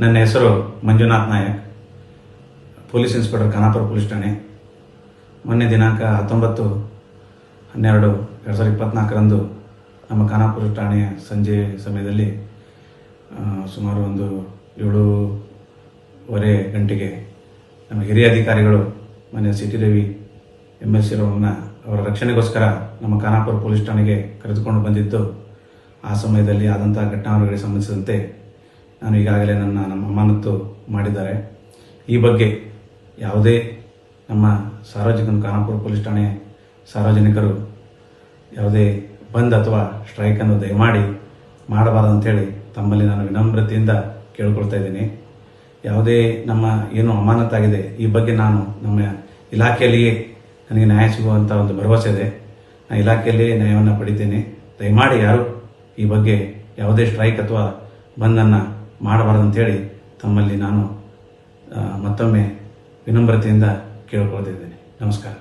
ನನ್ನ ಹೆಸರು Manjunath Nayak. Police inspector Khanapur police ಠಾಣೆ. ಮೊನ್ನೆ ದಿನಾಂಕ ಹತ್ತೊಂಬತ್ತು ಹನ್ನೆರಡು ಎರಡು ಸಾವಿರದ ಇಪ್ಪತ್ನಾಲ್ಕರಂದು ನಮ್ಮ ಖಾನಾಪುರ ಠಾಣೆಯ ಸಂಜೆ ಸಮಯದಲ್ಲಿ ಸುಮಾರು ಒಂದು ಏಳೂವರೆ ಗಂಟೆಗೆ ನಮ್ಮ ಹಿರಿಯ ಅಧಿಕಾರಿಗಳು ಮನೆ CT Ravi M S C ರವರನ್ನ ಅವರ ರಕ್ಷಣೆಗೋಸ್ಕರ ನಮ್ಮ ಖಾನಾಪುರ ಪೊಲೀಸ್ ಠಾಣೆಗೆ ಕರೆದುಕೊಂಡು ಬಂದಿದ್ದು, ಆ ಸಮಯದಲ್ಲಿ ಆದಂಥ ಘಟನಾವಳಿಗಳಿಗೆ ಸಂಬಂಧಿಸಿದಂತೆ ನಾನು ಈಗಾಗಲೇ ನನ್ನ ನಮ್ಮ ಅಮಾನತ್ತು ಮಾಡಿದ್ದಾರೆ. ಈ ಬಗ್ಗೆ ಯಾವುದೇ ನಮ್ಮ ಸಾರ್ವಜನಿಕ ಖಾನಾಪುರ ಪೊಲೀಸ್ ಠಾಣೆ ಸಾರ್ವಜನಿಕರು ಯಾವುದೇ ಬಂದ್ ಅಥವಾ ಸ್ಟ್ರೈಕನ್ನು ದಯಮಾಡಿ ಮಾಡಬಾರದು ಅಂತೇಳಿ ತಮ್ಮಲ್ಲಿ ನಾನು ವಿನಮ್ರತೆಯಿಂದ ಕೇಳ್ಕೊಳ್ತಾ ಇದ್ದೀನಿ. ಯಾವುದೇ ನಮ್ಮ ಏನು ಅಮಾನತಾಗಿದೆ ಈ ಬಗ್ಗೆ ನಾನು ನಮ್ಮ ಇಲಾಖೆಯಲ್ಲಿಯೇ ನನಗೆ ನ್ಯಾಯ ಸಿಗುವಂಥ ಒಂದು ಭರವಸೆ ಇದೆ. ನಾನು ಇಲಾಖೆಯಲ್ಲಿಯೇ ನ್ಯಾಯವನ್ನು ಪಡಿತೇನೆ. ದಯಮಾಡಿ ಯಾರು ಈ ಬಗ್ಗೆ ಯಾವುದೇ ಸ್ಟ್ರೈಕ್ ಅಥವಾ ಬಂದನ್ನು ಮಾಡಬಾರದು ಅಂತೇಳಿ ತಮ್ಮಲ್ಲಿ ನಾನು ಮತ್ತೊಮ್ಮೆ ವಿನಮ್ರತೆಯಿಂದ ಕೇಳಿಕೊಳ್ತಿದ್ದೇನೆ ನಮಸ್ಕಾರ.